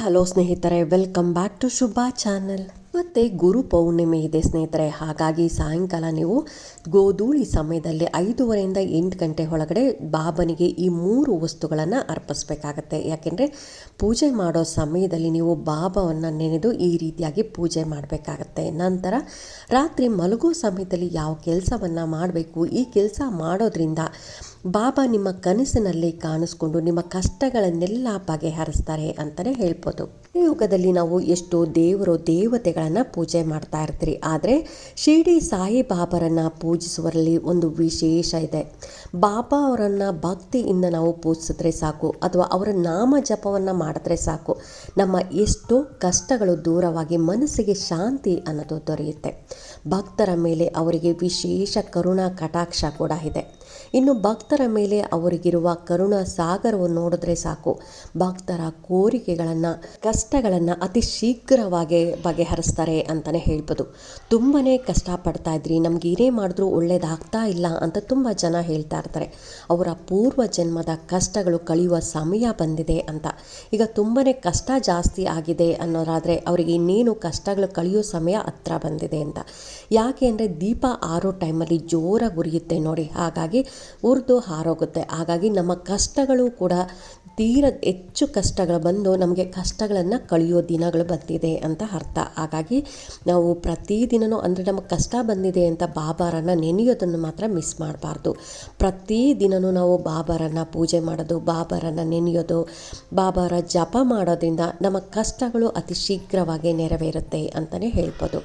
Hello ಸ್ನೇಹಿತರೆ welcome back to Shubha channel ಮತ್ತು ಗುರು ಪೌರ್ಣಿಮೆ ಇದೆ, ಸ್ನೇಹಿತರೆ. ಹಾಗಾಗಿ ಸಾಯಂಕಾಲ ನೀವು ಗೋಧೂಳಿ ಸಮಯದಲ್ಲಿ ಐದೂವರೆಯಿಂದ ಎಂಟು ಗಂಟೆ ಒಳಗಡೆ ಬಾಬನಿಗೆ ಈ ಮೂರು ವಸ್ತುಗಳನ್ನು ಅರ್ಪಿಸ್ಬೇಕಾಗತ್ತೆ. ಯಾಕೆಂದರೆ ಪೂಜೆ ಮಾಡೋ ಸಮಯದಲ್ಲಿ ನೀವು ಬಾಬವನ್ನು ನೆನೆದು ಈ ರೀತಿಯಾಗಿ ಪೂಜೆ ಮಾಡಬೇಕಾಗತ್ತೆ. ನಂತರ ರಾತ್ರಿ ಮಲಗೋ ಸಮಯದಲ್ಲಿ ಯಾವ ಕೆಲಸವನ್ನು ಮಾಡಬೇಕು, ಈ ಕೆಲಸ ಮಾಡೋದ್ರಿಂದ ಬಾಬಾ ನಿಮ್ಮ ಕನಸಿನಲ್ಲಿ ಕಾಣಿಸ್ಕೊಂಡು ನಿಮ್ಮ ಕಷ್ಟಗಳನ್ನೆಲ್ಲ ಬಗೆಹರಿಸ್ತಾರೆ ಅಂತಲೇ ಹೇಳ್ಬೋದು. ಈ ಯುಗದಲ್ಲಿ ನಾವು ಎಷ್ಟೋ ದೇವರು ದೇವತೆಗಳನ್ನು ಪೂಜೆ ಮಾಡ್ತಾ ಇರ್ತೀರಿ. ಆದರೆ ಶಿರಡಿ ಸಾಯಿಬಾಬರನ್ನು ಪೂಜಿಸುವರಲ್ಲಿ ಒಂದು ವಿಶೇಷ ಇದೆ. ಬಾಬಾ ಅವರನ್ನು ಭಕ್ತಿಯಿಂದ ನಾವು ಪೂಜಿಸಿದ್ರೆ ಸಾಕು, ಅಥವಾ ಅವರ ನಾಮ ಜಪವನ್ನು ಮಾಡಿದ್ರೆ ಸಾಕು. ನಮ್ಮ ಎಷ್ಟೋ ಕಷ್ಟಗಳು ದೂರವಾಗಿ ಮನಸ್ಸಿಗೆ ಶಾಂತಿ ಅನ್ನೋದು ದೊರೆಯುತ್ತೆ. ಭಕ್ತರ ಮೇಲೆ ಅವರಿಗೆ ವಿಶೇಷ ಕರುಣಾ ಕಟಾಕ್ಷ ಕೂಡ ಇದೆ. ಇನ್ನು ಭಕ್ತರ ಮೇಲೆ ಅವರಿಗಿರುವ ಕರುಣಾ ಸಾಗರವನ್ನು ನೋಡಿದ್ರೆ ಸಾಕು. ಭಕ್ತರ ಕೋರಿಕೆಗಳನ್ನು, ಕಷ್ಟಗಳನ್ನು ಅತಿ ಶೀಘ್ರವಾಗಿ ಬಗೆಹರಿಸ್ತಾರೆ ಅಂತಲೇ ಹೇಳ್ಬೋದು. ತುಂಬಾ ಕಷ್ಟಪಡ್ತಾ ಇದ್ರಿ, ನಮ್ಗೆ ಏನೇ ಮಾಡಿದ್ರು ಒಳ್ಳೇದಾಗ್ತಾ ಇಲ್ಲ ಅಂತ ತುಂಬ ಜನ ಹೇಳ್ತಾ ಇರ್ತಾರೆ. ಅವರ ಪೂರ್ವ ಜನ್ಮದ ಕಷ್ಟಗಳು ಕಳೆಯುವ ಸಮಯ ಬಂದಿದೆ ಅಂತ. ಈಗ ತುಂಬಾ ಕಷ್ಟ ಜಾಸ್ತಿ ಆಗಿದೆ ಅನ್ನೋದಾದ್ರೆ ಅವರಿಗೆ ಇನ್ನೇನು ಕಷ್ಟಗಳು ಕಳೆಯೋ ಸಮಯ ಹತ್ರ ಬಂದಿದೆ ಅಂತ. ಯಾಕೆ ಅಂದರೆ ದೀಪ ಆರೋ ಟೈಮಲ್ಲಿ ಜೋರಾಗಿ ಉರಿಯುತ್ತೆ ನೋಡಿ. ಹಾಗಾಗಿ ಉರಿದು ಹಾರೋಗುತ್ತೆ. ಹಾಗಾಗಿ ನಮ್ಮ ಕಷ್ಟಗಳು ಕೂಡ ತೀರ ಹೆಚ್ಚು ಕಷ್ಟಗಳು ಬಂದು ನಮಗೆ ಕಷ್ಟಗಳನ್ನು ಕಳೆಯೋ ದಿನಗಳು ಬಂದಿದೆ ಅಂತ ಅರ್ಥ. ಹಾಗಾಗಿ ನಾವು ಪ್ರತಿದಿನವೂ ಅಂದರೆ ನಮಗೆ ಕಷ್ಟ ಬಂದಿದೆ ಅಂತ ಬಾಬಾರನ್ನು ನೆನೆಯೋದನ್ನು ಮಾತ್ರ ಮಿಸ್ ಮಾಡಬಾರ್ದು. ಪ್ರತಿದಿನವೂ ನಾವು ಬಾಬಾರನ್ನು ಪೂಜೆ ಮಾಡೋದು, ಬಾಬಾರನ್ನು ನೆನೆಯೋದು, ಬಾಬಾರ ಜಪ ಮಾಡೋದ್ರಿಂದ ನಮ್ಮ ಕಷ್ಟಗಳು ಅತಿ ಶೀಘ್ರವಾಗಿ ನೆರವೇರುತ್ತೆ ಅಂತಲೇ ಹೇಳ್ಬೋದು.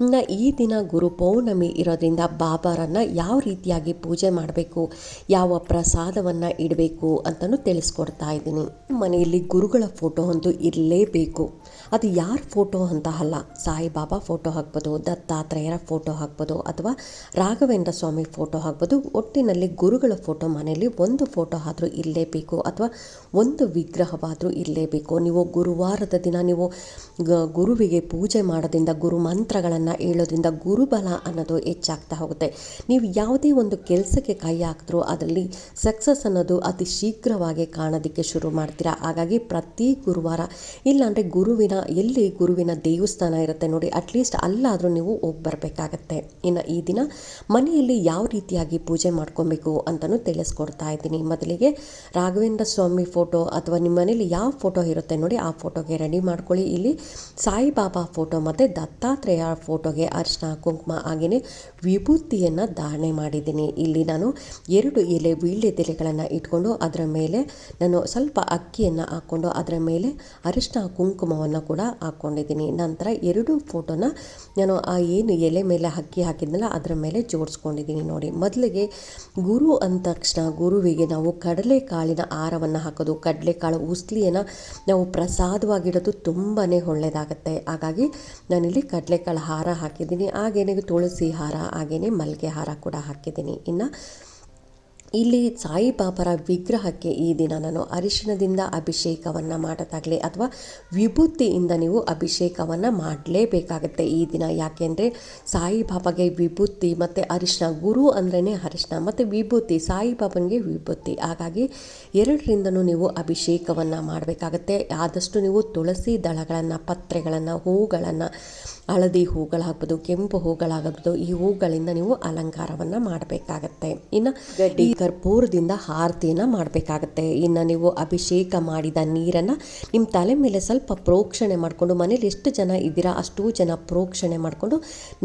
ಇನ್ನು ಈ ದಿನ ಗುರು ಪೌರ್ಣಮಿ ಇರೋದ್ರಿಂದ ಬಾಬಾರನ್ನು ಯಾವ ರೀತಿಯಾಗಿ ಪೂಜೆ ಮಾಡಬೇಕು ಯಾವ ಪ್ರಸಾದವನ್ನು ಇಡಬೇಕು ಅಂತಲೂ ತಿಳಿಸ್ಕೊಡ್ತಾ ಇದ್ದೀನಿ. ಮನೆಯಲ್ಲಿ ಗುರುಗಳ ಫೋಟೋ ಅಂತೂ ಇರಲೇಬೇಕು. ಅದು ಯಾರ ಫೋಟೋ ಅಂತ ಅಲ್ಲ, ಸಾಯಿಬಾಬಾ ಫೋಟೋ ಹಾಕ್ಬೋದು, ದತ್ತಾತ್ರೇಯರ ಫೋಟೋ ಹಾಕ್ಬೋದು ಅಥವಾ ರಾಘವೇಂದ್ರ ಸ್ವಾಮಿ ಫೋಟೋ ಹಾಕ್ಬೋದು, ಒಟ್ಟಿನಲ್ಲಿ ಗುರುಗಳ ಫೋಟೋ ಮನೆಯಲ್ಲಿ ಒಂದು ಫೋಟೋ ಆದರೂ ಇರಲೇಬೇಕು ಅಥವಾ ಒಂದು ವಿಗ್ರಹವಾದರೂ ಇರಲೇಬೇಕು. ನೀವು ಗುರುವಾರದ ದಿನ ನೀವು ಗುರುವಿಗೆ ಪೂಜೆ ಮಾಡೋದ್ರಿಂದ, ಗುರು ಮಂತ್ರಗಳನ್ನು ಹೇಳೋದ್ರಿಂದ ಗುರುಬಲ ಅನ್ನೋದು ಹೆಚ್ಚಾಗ್ತಾ ಹೋಗುತ್ತೆ. ನೀವು ಯಾವುದೇ ಒಂದು ಕೆಲಸಕ್ಕೆ ಕೈ ಆಗ್ತರು ಅದರಲ್ಲಿ ಸಕ್ಸಸ್ ಅನ್ನೋದು ಅತಿ ಶೀಘ್ರವಾಗಿ ಕಾಣೋದಕ್ಕೆ ಶುರು ಮಾಡ್ತೀರಾ? ಹಾಗಾಗಿ ಪ್ರತಿ ಗುರುವಾರ, ಇಲ್ಲಾಂದರೆ ಗುರುವಿನ, ಎಲ್ಲಿ ಗುರುವಿನ ದೇವಸ್ಥಾನ ಇರುತ್ತೆ ನೋಡಿ ಅಟ್ಲೀಸ್ಟ್ ಅಲ್ಲಾದರೂ ನೀವು ಹೋಗಿ ಬರಬೇಕಾಗತ್ತೆ. ಇನ್ನು ಈ ದಿನ ಮನೆಯಲ್ಲಿ ಯಾವ ರೀತಿಯಾಗಿ ಪೂಜೆ ಮಾಡ್ಕೊಬೇಕು ಅಂತಲೂ ತಿಳಿಸ್ಕೊಡ್ತಾ ಇದ್ದೀನಿ. ಮೊದಲಿಗೆ ರಾಘವೇಂದ್ರ ಸ್ವಾಮಿ ಫೋಟೋ ಅಥವಾ ನಿಮ್ಮ ಮನೇಲಿ ಯಾವ ಫೋಟೋ ಇರುತ್ತೆ ನೋಡಿ, ಆ ಫೋಟೋಗೆ ರೆಡಿ ಮಾಡ್ಕೊಳ್ಳಿ. ಇಲ್ಲಿ ಸಾಯಿಬಾಬಾ ಫೋಟೋ ಮತ್ತು ದತ್ತಾತ್ರೇಯ ಫೋಟೋಗೆ ಅರ್ಶನ, ಕುಂಕುಮ ಹಾಗೆಯೇ ವಿಭೂತಿಯನ್ನು ಧಾರಣೆ ಮಾಡಿದ್ದೀನಿ. ಇಲ್ಲಿ ನಾನು ಎರಡು ಎಲೆ ವೀಳ್ಯದೆಲೆಗಳನ್ನು ಇಟ್ಕೊಂಡು ಅದರ ಮೇಲೆ ನಾನು ಸ್ವಲ್ಪ ಅಕ್ಕಿಯನ್ನು ಹಾಕ್ಕೊಂಡು ಅದರ ಮೇಲೆ ಅರಿಶಿನ ಕುಂಕುಮವನ್ನು ಕೂಡ ಹಾಕ್ಕೊಂಡಿದ್ದೀನಿ ನಂತರ ಎರಡು ಫೋಟೋನ ನಾನು ಆ ಏನು ಎಲೆ ಮೇಲೆ ಅಕ್ಕಿ ಹಾಕಿದ್ನಲ್ಲ ಅದರ ಮೇಲೆ ಜೋಡಿಸ್ಕೊಂಡಿದ್ದೀನಿ ನೋಡಿ. ಮೊದಲಿಗೆ ಗುರು ಅಂದ ತಕ್ಷಣ ಗುರುವಿಗೆ ನಾವು ಕಡಲೆಕಾಳಿನ ಆಹಾರವನ್ನು ಹಾಕೋದು ಕಡಲೆಕಾಳು ಉಸ್ಲಿಯನ್ನು ನಾವು ಪ್ರಸಾದವಾಗಿಡೋದು ತುಂಬಾ ಒಳ್ಳೆಯದಾಗುತ್ತೆ ಹಾಗಾಗಿ ನಾನಿಲ್ಲಿ ಕಡಲೆಕಾಳು ಹಾರ ಹಾಕಿದ್ದೀನಿ. ಹಾಗೇನೆ ತುಳಸಿ ಹಾರ ಹಾಗೆಯೇ ಮಲ್ಲಿಗೆ ಹಾರ ಕೂಡ ಹಾಕಿದ್ದೀನಿ. ಇನ್ನು ಇಲ್ಲಿ ಸಾಯಿಬಾಬರ ವಿಗ್ರಹಕ್ಕೆ ಈ ದಿನ ನಾನು ಅರಿಶಿಣದಿಂದ ಅಭಿಷೇಕವನ್ನು ಮಾಡೋದಾಗಲಿ ಅಥವಾ ವಿಭೂತಿಯಿಂದ ನೀವು ಅಭಿಷೇಕವನ್ನು ಮಾಡಲೇಬೇಕಾಗತ್ತೆ ಈ ದಿನ. ಯಾಕೆಂದರೆ ಸಾಯಿಬಾಬಾಗೆ ವಿಭೂತಿ ಮತ್ತು ಅರಿಶಿನ ಗುರು ಅಂದ್ರೇ ಅರಿಶಿನ ಮತ್ತು ವಿಭೂತಿ ಸಾಯಿಬಾಬನಿಗೆ ವಿಭೂತಿ. ಹಾಗಾಗಿ ಎರಡರಿಂದನೂ ನೀವು ಅಭಿಷೇಕವನ್ನು ಮಾಡಬೇಕಾಗತ್ತೆ. ಆದಷ್ಟು ನೀವು ತುಳಸಿ ದಳಗಳನ್ನು, ಪತ್ರೆಗಳನ್ನು, ಹೂಗಳನ್ನು ಹಳದಿ ಹೂಗಳಾಗ್ಬೋದು ಕೆಂಪು ಹೂಗಳಾಗಬಹುದು ಈ ಹೂಗಳಿಂದ ನೀವು ಅಲಂಕಾರವನ್ನ ಮಾಡಬೇಕಾಗತ್ತೆ. ಇನ್ನು ಗಡ್ಡಿ. ಕರ್ಪೂರದಿಂದ ಆರತಿಯನ್ನ ಮಾಡಬೇಕಾಗತ್ತೆ. ಇನ್ನು ನೀವು ಅಭಿಷೇಕ ಮಾಡಿದ ನೀರನ್ನ ನಿಮ್ಮ ತಲೆ ಮೇಲೆ ಸ್ವಲ್ಪ ಪ್ರೋಕ್ಷಣೆ ಮಾಡಿಕೊಂಡು ಮನೇಲಿ ಎಷ್ಟು ಜನ ಇದ್ದೀರಾ ಅಷ್ಟು ಜನ ಪ್ರೋಕ್ಷಣೆ ಮಾಡಿಕೊಂಡು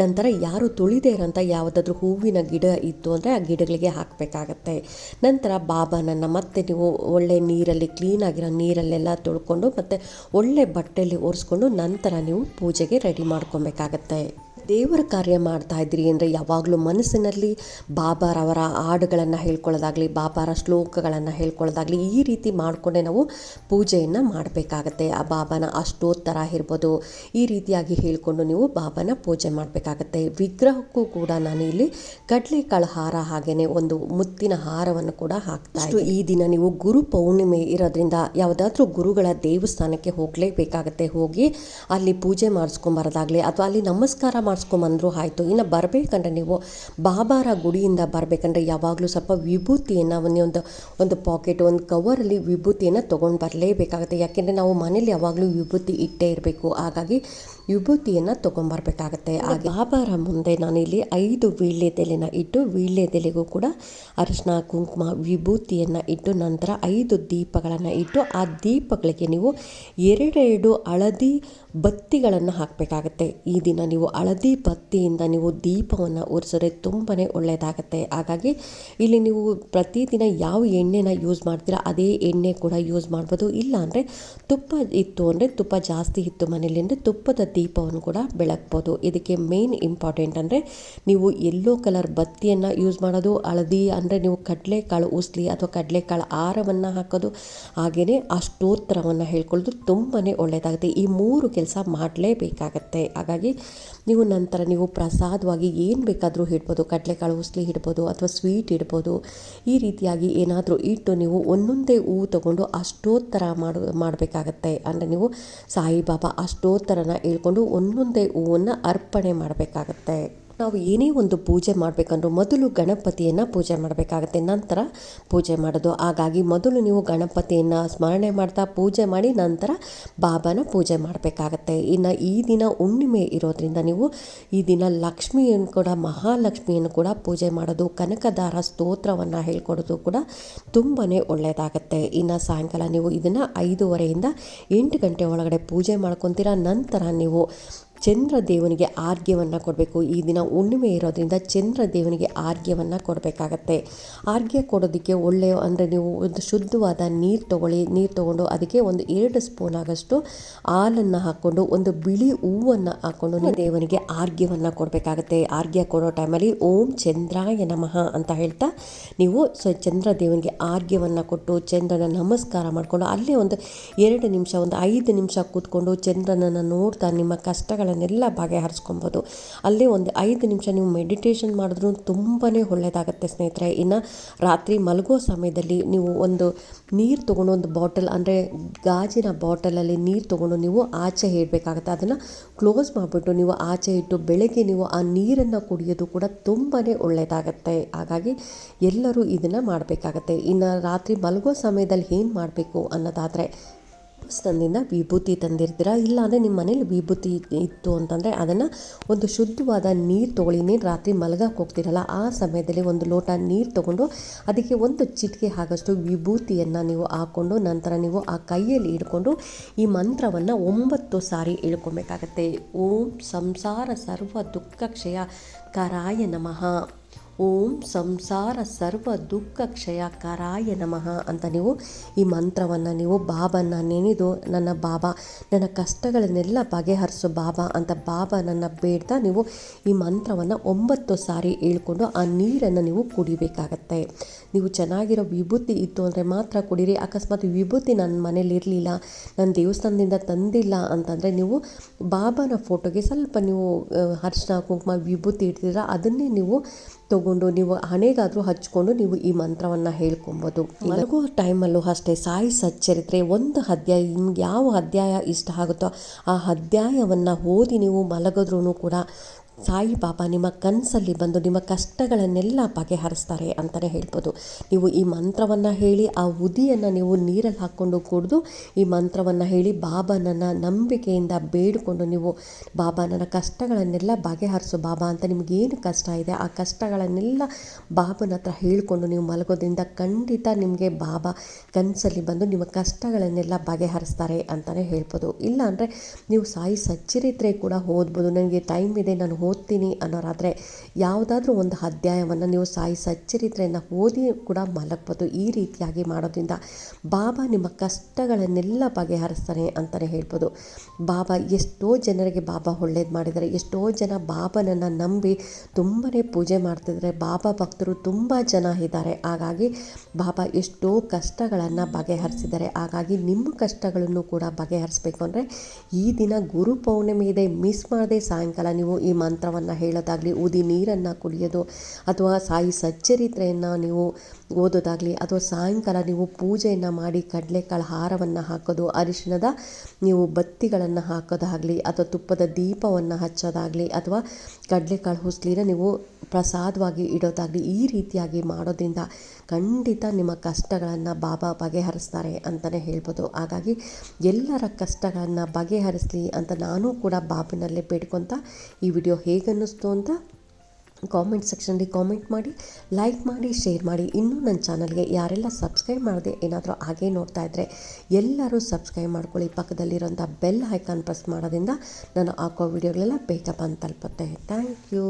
ನಂತರ ಯಾರು ತುಳಿದೇ ಇರೋಂಥ ಯಾವುದಾದ್ರೂ ಹೂವಿನ ಗಿಡ ಇತ್ತು ಅಂದರೆ ಆ ಗಿಡಗಳಿಗೆ ಹಾಕಬೇಕಾಗತ್ತೆ. ನಂತರ ಬಾಬಾನನ್ನು ಮತ್ತೆ ನೀವು ಒಳ್ಳೆ ನೀರಲ್ಲಿ ಕ್ಲೀನಾಗಿರೋ ನೀರಲ್ಲೆಲ್ಲ ತೊಳ್ಕೊಂಡು ಮತ್ತು ಒಳ್ಳೆ ಬಟ್ಟೆಯಲ್ಲಿ ಒರೆಸ್ಕೊಂಡು ನಂತರ ನೀವು ಪೂಜೆಗೆ ರೆಡಿ ಮಾಡ್ಕೊಬೇಕಾಗತ್ತೆ ದೇವರ ಕಾರ್ಯ ಮಾಡ್ತಾ ಇದ್ದೀರಿ ಅಂದರೆ ಯಾವಾಗಲೂ ಮನಸ್ಸಿನಲ್ಲಿ ಬಾಬಾರವರ ಹಾಡುಗಳನ್ನು ಹೇಳ್ಕೊಳ್ಳೋದಾಗಲಿ ಬಾಬಾರ ಶ್ಲೋಕಗಳನ್ನು ಹೇಳ್ಕೊಳ್ಳೋದಾಗಲಿ ಈ ರೀತಿ ಮಾಡಿಕೊಂಡೇ ನಾವು ಪೂಜೆಯನ್ನು ಮಾಡಬೇಕಾಗತ್ತೆ. ಆ ಬಾಬಾನ ಅಷ್ಟೋತ್ತರ ಇರ್ಬೋದು ಈ ರೀತಿಯಾಗಿ ಹೇಳಿಕೊಂಡು ನೀವು ಬಾಬಾನ ಪೂಜೆ ಮಾಡಬೇಕಾಗತ್ತೆ. ವಿಗ್ರಹಕ್ಕೂ ಕೂಡ ನಾನು ಇಲ್ಲಿ ಕಡಲೆಕಾಳು ಹಾರ ಹಾಗೆಯೇ ಒಂದು ಮುತ್ತಿನ ಹಾರವನ್ನು ಕೂಡ ಹಾಕ್ತಾ ಈ ದಿನ ನೀವು ಗುರು ಪೌರ್ಣಿಮೆ ಇರೋದ್ರಿಂದ ಯಾವುದಾದ್ರೂ ಗುರುಗಳ ದೇವಸ್ಥಾನಕ್ಕೆ ಹೋಗಲೇಬೇಕಾಗತ್ತೆ. ಹೋಗಿ ಅಲ್ಲಿ ಪೂಜೆ ಮಾಡಿಸ್ಕೊಂಬರೋದಾಗಲಿ ಅಥವಾ ಅಲ್ಲಿ ನಮಸ್ಕಾರ ಮಾಡಿಸ್ಕೊಂಬಂದ್ರು ಆಯಿತು. ಇನ್ನು ಬರಬೇಕಂದ್ರೆ ನೀವು ಬಾಬಾರ ಗುಡಿಯಿಂದ ಬರಬೇಕಂದ್ರೆ ಯಾವಾಗಲೂ ಸ್ವಲ್ಪ ವಿಭೂತಿಯನ್ನು ಒಂದು ಒಂದು ಪಾಕೆಟ್ ಒಂದು ಕವರಲ್ಲಿ ವಿಭೂತಿಯನ್ನು ತೊಗೊಂಡು ಬರಲೇಬೇಕಾಗುತ್ತೆ. ಯಾಕೆಂದರೆ ನಾವು ಮನೇಲಿ ಯಾವಾಗಲೂ ವಿಭೂತಿ ಇಟ್ಟೇ ಇರಬೇಕು. ಹಾಗಾಗಿ ವಿಭೂತಿಯನ್ನು ತೊಗೊಂಬರ್ಬೇಕಾಗತ್ತೆ. ಹಾಗೆ ಬಾಬಾರ ಮುಂದೆ ನಾನಿಲ್ಲಿ ಐದು ವೀಳ್ಯದೆಲೆನ ಇಟ್ಟು ವೀಳ್ಯದೆಲೆಗೂ ಕೂಡ ಅರಿಶಿನ ಕುಂಕುಮ ವಿಭೂತಿಯನ್ನು ಇಟ್ಟು ನಂತರ ಐದು ದೀಪಗಳನ್ನು ಇಟ್ಟು ಆ ದೀಪಗಳಿಗೆ ನೀವು ಎರಡೆರಡು ಹಳದಿ ಬತ್ತಿಗಳನ್ನು ಹಾಕಬೇಕಾಗತ್ತೆ. ಈ ದಿನ ನೀವು ಹಳದಿ ಬತ್ತಿಯಿಂದ ನೀವು ದೀಪವನ್ನು ಉರಿಸಿದ್ರೆ ತುಂಬಾ ಒಳ್ಳೆಯದಾಗತ್ತೆ ಹಾಗಾಗಿ ಇಲ್ಲಿ ನೀವು ಪ್ರತಿದಿನ ಯಾವ ಎಣ್ಣೆನ ಯೂಸ್ ಮಾಡ್ತೀರಾ ಅದೇ ಎಣ್ಣೆ ಕೂಡ ಯೂಸ್ ಮಾಡ್ಬೋದು. ಇಲ್ಲ ಅಂದರೆ ತುಪ್ಪ ಇತ್ತು ಅಂದರೆ ತುಪ್ಪ ಜಾಸ್ತಿ ಇತ್ತು ಮನೇಲಿ ಅಂದರೆ ತುಪ್ಪದ ದೀಪವನ್ನು ಕೂಡ ಬೆಳಗ್ಬೋದು ಇದಕ್ಕೆ ಮೇನ್ ಇಂಪಾರ್ಟೆಂಟ್ ಅಂದರೆ ನೀವು ಎಲ್ಲೋ ಕಲರ್ ಬತ್ತಿಯನ್ನು ಯೂಸ್ ಮಾಡೋದು, ಹಳದಿ ಅಂದರೆ ನೀವು ಕಡಲೆಕಾಳು ಉಸ್ಲಿ ಅಥವಾ ಕಡಲೆಕಾಳು ಆರವನ್ನು ಹಾಕೋದು ಹಾಗೆಯೇ ಆ ಸ್ತೋತ್ರವನ್ನು ಹೇಳ್ಕೊಳ್ಳೋದು ತುಂಬಾ ಒಳ್ಳೆಯದಾಗುತ್ತೆ ಈ ಮೂರು ಕೆಲಸ ಮಾಡಲೇಬೇಕಾಗತ್ತೆ. ಹಾಗಾಗಿ ನೀವು ನಂತರ ನೀವು ಪ್ರಸಾದವಾಗಿ ಏನು ಬೇಕಾದರೂ ಇಡ್ಬೋದು, ಕಡಲೆಕಾಳು ಉಸ್ಲಿ ಇಡ್ಬೋದು ಅಥವಾ ಸ್ವೀಟ್ ಇಡ್ಬೋದು, ಈ ರೀತಿಯಾಗಿ ಏನಾದರೂ ಇಟ್ಟು ನೀವು ಒಂದೊಂದೇ ಹೂವು ತಗೊಂಡು ಅಷ್ಟೋತ್ತರ ಮಾಡು, ಮಾಡಬೇಕಾಗತ್ತೆ. ಅಂದರೆ ನೀವು ಸಾಯಿಬಾಬಾ ಅಷ್ಟೋತ್ತರನ ಹೇಳ್ಕೊಂಡು ಒಂದೊಂದೇ ಹೂವನ್ನು ಅರ್ಪಣೆ ಮಾಡಬೇಕಾಗತ್ತೆ. ನಾವು ಏನೇ ಒಂದು ಪೂಜೆ ಮಾಡಬೇಕಂದ್ರೂ ಮೊದಲು ಗಣಪತಿಯನ್ನು ಪೂಜೆ ಮಾಡಬೇಕಾಗತ್ತೆ. ನಂತರ ಪೂಜೆ ಮಾಡೋದು. ಹಾಗಾಗಿ ಮೊದಲು ನೀವು ಗಣಪತಿಯನ್ನು ಸ್ಮರಣೆ ಮಾಡ್ತಾ ಪೂಜೆ ಮಾಡಿ ನಂತರ ಬಾಬಾನ ಪೂಜೆ ಮಾಡಬೇಕಾಗತ್ತೆ. ಇನ್ನು ಈ ದಿನ ಹುಣ್ಣಿಮೆ ಇರೋದ್ರಿಂದ ನೀವು ಈ ದಿನ ಲಕ್ಷ್ಮಿಯನ್ನು ಕೂಡ, ಮಹಾಲಕ್ಷ್ಮಿಯನ್ನು ಕೂಡ ಪೂಜೆ ಮಾಡೋದು, ಕನಕದಾರ ಸ್ತೋತ್ರವನ್ನು ಹೇಳ್ಕೊಡೋದು ಕೂಡ ತುಂಬಾ ಒಳ್ಳೆಯದಾಗತ್ತೆ. ಇನ್ನು ಸಾಯಂಕಾಲ ನೀವು ಇದನ್ನು ಐದೂವರೆಯಿಂದ ಎಂಟು ಗಂಟೆ ಒಳಗಡೆ ಪೂಜೆ ಮಾಡ್ಕೊತೀರ. ನಂತರ ನೀವು ಚಂದ್ರ ದೇವನಿಗೆ ಆರ್ಘ್ಯವನ್ನು ಕೊಡಬೇಕು. ಈ ದಿನ ಹುಣ್ಣಿಮೆ ಇರೋದ್ರಿಂದ ಚಂದ್ರ ದೇವನಿಗೆ ಆರ್ಘ್ಯವನ್ನು ಕೊಡಬೇಕಾಗತ್ತೆ. ಆರ್ಘ್ಯ ಕೊಡೋದಕ್ಕೆ ಒಳ್ಳೆಯ ಅಂದರೆ ನೀವು ಒಂದು ಶುದ್ಧವಾದ ನೀರು ತಗೊಳ್ಳಿ, ನೀರು ತಗೊಂಡು ಅದಕ್ಕೆ ಒಂದು ಎರಡು ಸ್ಪೂನ್ ಆಗಷ್ಟು ಹಾಲನ್ನು ಹಾಕ್ಕೊಂಡು, ಒಂದು ಬಿಳಿ ಹೂವನ್ನು ಹಾಕ್ಕೊಂಡು ದೇವನಿಗೆ ಆರ್ಘ್ಯವನ್ನು ಕೊಡಬೇಕಾಗತ್ತೆ. ಆರ್ಘ್ಯ ಕೊಡೋ ಟೈಮಲ್ಲಿ ಓಂ ಚಂದ್ರಾಯ ನಮಃ ಅಂತ ಹೇಳ್ತಾ ನೀವು ಸೊ ಚಂದ್ರ ದೇವನಿಗೆ ಆರ್ಘ್ಯವನ್ನು ಕೊಟ್ಟು ಚಂದ್ರನ ನಮಸ್ಕಾರ ಮಾಡಿಕೊಂಡು ಅಲ್ಲೇ ಒಂದು ಎರಡು ನಿಮಿಷ, ಒಂದು ಐದು ನಿಮಿಷ ಕೂತ್ಕೊಂಡು ಚಂದ್ರನನ್ನು ನೋಡ್ತಾ ನಿಮ್ಮ ಕಷ್ಟಗಳನ್ನು ಎಲ್ಲ ಬಗೆಹರಿಸ್ಕೊಬೋದು. ಅಲ್ಲಿ ಒಂದು ಐದು ನಿಮಿಷ ನೀವು ಮೆಡಿಟೇಷನ್ ಮಾಡಿದ್ರೂ ತುಂಬಾ ಒಳ್ಳೆಯದಾಗುತ್ತೆ ಸ್ನೇಹಿತರೆ. ಇನ್ನು ರಾತ್ರಿ ಮಲಗೋ ಸಮಯದಲ್ಲಿ ನೀವು ಒಂದು ನೀರು ತೊಗೊಂಡು ಒಂದು ಬಾಟಲ್ ಅಂದರೆ ಗಾಜಿನ ಬಾಟಲಲ್ಲಿ ನೀರು ತೊಗೊಂಡು ನೀವು ಆಚೆ ಇಡಬೇಕಾಗತ್ತೆ. ಅದನ್ನು ಕ್ಲೋಸ್ ಮಾಡಿಬಿಟ್ಟು ನೀವು ಆಚೆ ಇಟ್ಟು ಬೆಳಗ್ಗೆ ನೀವು ಆ ನೀರನ್ನು ಕುಡಿಯೋದು ಕೂಡ ತುಂಬಾ ಒಳ್ಳೆಯದಾಗತ್ತೆ ಹಾಗಾಗಿ ಎಲ್ಲರೂ ಇದನ್ನು ಮಾಡಬೇಕಾಗತ್ತೆ. ಇನ್ನು ರಾತ್ರಿ ಮಲಗೋ ಸಮಯದಲ್ಲಿ ಏನು ಮಾಡಬೇಕು ಅನ್ನೋದಾದರೆ ತಂದಿಂದ ವಿಭೂತಿ ತಂದಿರ್ತೀರ? ಇಲ್ಲಾಂದರೆ ನಿಮ್ಮ ಮನೇಲಿ ವಿಭೂತಿ ಇತ್ತು ಅಂತಂದರೆ ಅದನ್ನು ಒಂದು ಶುದ್ಧವಾದ ನೀರು ತೊಗೊಳ್ಳಿ ನೀರು ರಾತ್ರಿ ಮಲಗಕ್ಕೆ ಹೋಗ್ತಿರಲ್ಲ, ಆ ಸಮಯದಲ್ಲಿ ಒಂದು ಲೋಟ ನೀರು ತೊಗೊಂಡು ಅದಕ್ಕೆ ಒಂದು ಚಿಟಿಕೆ ಆಗಷ್ಟು ವಿಭೂತಿಯನ್ನು ನೀವು ಹಾಕ್ಕೊಂಡು ನಂತರ ನೀವು ಆ ಕೈಯಲ್ಲಿ ಹಿಡ್ಕೊಂಡು ಈ ಮಂತ್ರವನ್ನು ಒಂಬತ್ತು ಸಾರಿ ಇಳ್ಕೊಬೇಕಾಗತ್ತೆ ಓಂ ಸಂಸಾರ ಸರ್ವ ದುಃಖ ಕ್ಷಯ ಕರಾಯ ನಮಃ. ಓಂ ಸಂಸಾರ ಸರ್ವ ದುಃಖ ಕ್ಷಯಕರಾಯ ನಮಃ ಅಂತ ನೀವು ಈ ಮಂತ್ರವನ್ನು ನೀವು ಬಾಬನ್ನ ನೆನೆದು ನನ್ನ ಬಾಬಾ, ನನ್ನ ಕಷ್ಟಗಳನ್ನೆಲ್ಲ ಬಗೆಹರಿಸು ಬಾಬಾ ಅಂತ ಬಾಬಾ ನನ್ನ ಬೇಡ್ತಾ ನೀವು ಈ ಮಂತ್ರವನ್ನು ಒಂಬತ್ತು ಸಾರಿ ಹೇಳ್ಕೊಂಡು ಆ ನೀರನ್ನು ನೀವು ಕುಡಿಬೇಕಾಗತ್ತೆ. ನೀವು ಚೆನ್ನಾಗಿರೋ ವಿಭೂತಿ ಇತ್ತು ಅಂದರೆ ಮಾತ್ರ ಕುಡೀರಿ. ಅಕಸ್ಮಾತ್ ವಿಭೂತಿ ನನ್ನ ಮನೇಲಿ ಇರಲಿಲ್ಲ ನನ್ನ ದೇವಸ್ಥಾನದಿಂದ ತಂದಿಲ್ಲ ಅಂತಂದರೆ ನೀವು ಬಾಬಾನ ಫೋಟೋಗೆ ಸ್ವಲ್ಪ ನೀವು ಅರಿಶಿನ, ಕುಂಕುಮ, ವಿಭೂತಿ ಇಡ್ತೀರ ಅದನ್ನೇ ನೀವು ತೊಗೊಂಡು ನೀವು ಹಣೆಗಾದರೂ ಹಚ್ಕೊಂಡು ನೀವು ಈ ಮಂತ್ರವನ್ನು ಹೇಳ್ಕೊಬೋದು. ಮಲಗುವ ಟೈಮಲ್ಲೂ ಅಷ್ಟೇ ಸಾಯಿ ಸಚ್ಚರಿತ್ರೆ ಒಂದು ಅಧ್ಯಾಯ, ನಿಮ್ಗೆ ಯಾವ ಅಧ್ಯಾಯ ಇಷ್ಟ ಆಗುತ್ತೋ ಆ ಅಧ್ಯಾಯವನ್ನು ಓದಿ ನೀವು ಮಲಗಿದ್ರೂ ಕೂಡ ಸಾಯಿಬಾಬಾ, ನಿಮ್ಮ ಕನಸಲ್ಲಿ ಬಂದು ನಿಮ್ಮ ಕಷ್ಟಗಳನ್ನೆಲ್ಲ ಬಗೆಹರಿಸ್ತಾರೆ ಅಂತಲೇ ಹೇಳ್ಬೋದು. ನೀವು ಈ ಮಂತ್ರವನ್ನು ಹೇಳಿ, ಆ ಉದಿಯನ್ನು ನೀವು ನೀರಲ್ಲಿ ಹಾಕ್ಕೊಂಡು ಕುಡಿದು ಈ ಮಂತ್ರವನ್ನು ಹೇಳಿ, ಬಾಬಾನನ್ನು ನಂಬಿಕೆಯಿಂದ ಬೇಡಿಕೊಂಡು ನೀವು, ಬಾಬಾ, ನನ್ನ ಕಷ್ಟಗಳನ್ನೆಲ್ಲ ಬಗೆಹರಿಸು ಬಾಬಾ, ಅಂತ ನಿಮಗೇನು ಕಷ್ಟ ಇದೆ? ಆ ಕಷ್ಟಗಳನ್ನೆಲ್ಲ ಬಾಬನ ಹತ್ರ ಹೇಳಿಕೊಂಡು ನೀವು ಮಲಗೋದ್ರಿಂದ ಖಂಡಿತ ನಿಮಗೆ ಬಾಬಾ ಕನಸಲ್ಲಿ ಬಂದು ನಿಮ್ಮ ಕಷ್ಟಗಳನ್ನೆಲ್ಲ ಬಗೆಹರಿಸ್ತಾರೆ ಅಂತಲೇ ಹೇಳ್ಬೋದು. ಇಲ್ಲ ಅಂದರೆ ನೀವು ಸಾಯಿ ಸಚ್ಚರಿತ್ರೆ ಕೂಡ ಓದ್ಬೋದು. ನನಗೆ ಟೈಮ್ ಇದೆ, ನಾನು ಓದ್ತೀನಿ ಅನ್ನೋರಾದರೆ ಯಾವುದಾದ್ರೂ ಒಂದು ಅಧ್ಯಾಯವನ್ನು ನೀವು ಸಾಯಿ ಸಚ್ಚರಿತ್ರೆಯನ್ನು ಓದಿ ಕೂಡ ಮಲಗ್ಬೋದು ಈ ರೀತಿಯಾಗಿ ಮಾಡೋದ್ರಿಂದ ಬಾಬಾ ನಿಮ್ಮ ಕಷ್ಟಗಳನ್ನೆಲ್ಲ ಬಗೆಹರಿಸ್ತಾನೆ ಅಂತಲೇ ಹೇಳ್ಬೋದು. ಬಾಬಾ ಎಷ್ಟೋ ಜನರಿಗೆ ಬಾಬಾ ಒಳ್ಳೇದು ಮಾಡಿದ್ದಾರೆ, ಎಷ್ಟೋ ಜನ ಬಾಬನನ್ನು ನಂಬಿ ತುಂಬಾ ಪೂಜೆ ಮಾಡ್ತಿದ್ದಾರೆ, ಬಾಬಾ ಭಕ್ತರು ತುಂಬ ಜನ ಇದ್ದಾರೆ. ಹಾಗಾಗಿ ಬಾಬಾ ಎಷ್ಟೋ ಕಷ್ಟಗಳನ್ನು ಬಗೆಹರಿಸಿದ್ದಾರೆ. ಹಾಗಾಗಿ ನಿಮ್ಮ ಕಷ್ಟಗಳನ್ನು ಕೂಡ ಬಗೆಹರಿಸಬೇಕು ಅಂದರೆ ಈ ದಿನ ಗುರು ಪೌರ್ಣಿಮೆ ಇದೆ, ಮಿಸ್ ಮಾಡದೆ ಸಾಯಂಕಾಲ ನೀವು ಈ ಮಂತ್ರ ಮಂತ್ರವನ್ನು ಹೇಳೋದಾಗಲಿ, ಊದಿ ನೀರನ್ನು ಕುಡಿಯೋದು, ಅಥವಾ ಸಾಯಿ ಸಚ್ಚರಿತ್ರೆಯನ್ನು ನೀವು ಓದೋದಾಗಲಿ, ಅಥವಾ ಸಾಯಂಕಾಲ ನೀವು ಪೂಜೆಯನ್ನು ಮಾಡಿ ಕಡಲೆಕಾಳು ಹಾರವನ್ನು ಹಾಕೋದು, ಅರಿಶಿಣದ ನೀವು ಬತ್ತಿಗಳನ್ನು ಹಾಕೋದಾಗಲಿ, ಅಥವಾ ತುಪ್ಪದ ದೀಪವನ್ನು ಹಚ್ಚೋದಾಗಲಿ, ಅಥವಾ ಕಡಲೆಕಾಳು ಹುಸ್ಲಿನ ನೀವು ಪ್ರಸಾದವಾಗಿ ಇಡೋದಾಗಲಿ, ಈ ರೀತಿಯಾಗಿ ಮಾಡೋದ್ರಿಂದ ಖಂಡಿತ ನಿಮ್ಮ ಕಷ್ಟಗಳನ್ನು ಬಾಬಾ ಬಗೆಹರಿಸ್ತಾರೆ ಅಂತಲೇ ಹೇಳ್ಬೋದು. ಹಾಗಾಗಿ ಎಲ್ಲರ ಕಷ್ಟಗಳನ್ನು ಬಗೆಹರಿಸಲಿ ಅಂತ ನಾನು ಕೂಡ ಬಾಬಿನಲ್ಲೇ ಬೇಡ್ಕೊತ ಈ ವಿಡಿಯೋ ಹೇಗನ್ನಿಸ್ತು ಅಂತ ಕಾಮೆಂಟ್ ಸೆಕ್ಷನಲ್ಲಿ ಕಾಮೆಂಟ್ ಮಾಡಿ ಲೈಕ್ ಮಾಡಿ ಶೇರ್ ಮಾಡಿ. ಇನ್ನೂ ನನ್ನ ಚಾನಲ್ಗೆ ಯಾರೆಲ್ಲ ಸಬ್ಸ್ಕ್ರೈಬ್ ಮಾಡಿದೆ ಏನಾದರೂ ಹಾಗೇ ನೋಡ್ತಾ ಇದ್ದರೆ ಎಲ್ಲರೂ ಸಬ್ಸ್ಕ್ರೈಬ್ ಮಾಡ್ಕೊಳ್ಳಿ. ಪಕ್ಕದಲ್ಲಿರೋಂಥ ಬೆಲ್ ಐಕಾನ್ ಪ್ರೆಸ್ ಮಾಡೋದ್ರಿಂದ ನಾನು ಹಾಕೋ ವಿಡಿಯೋಗಳೆಲ್ಲ ಬೇಗ ಬಂದು ತಲುಪುತ್ತೆ. Thank you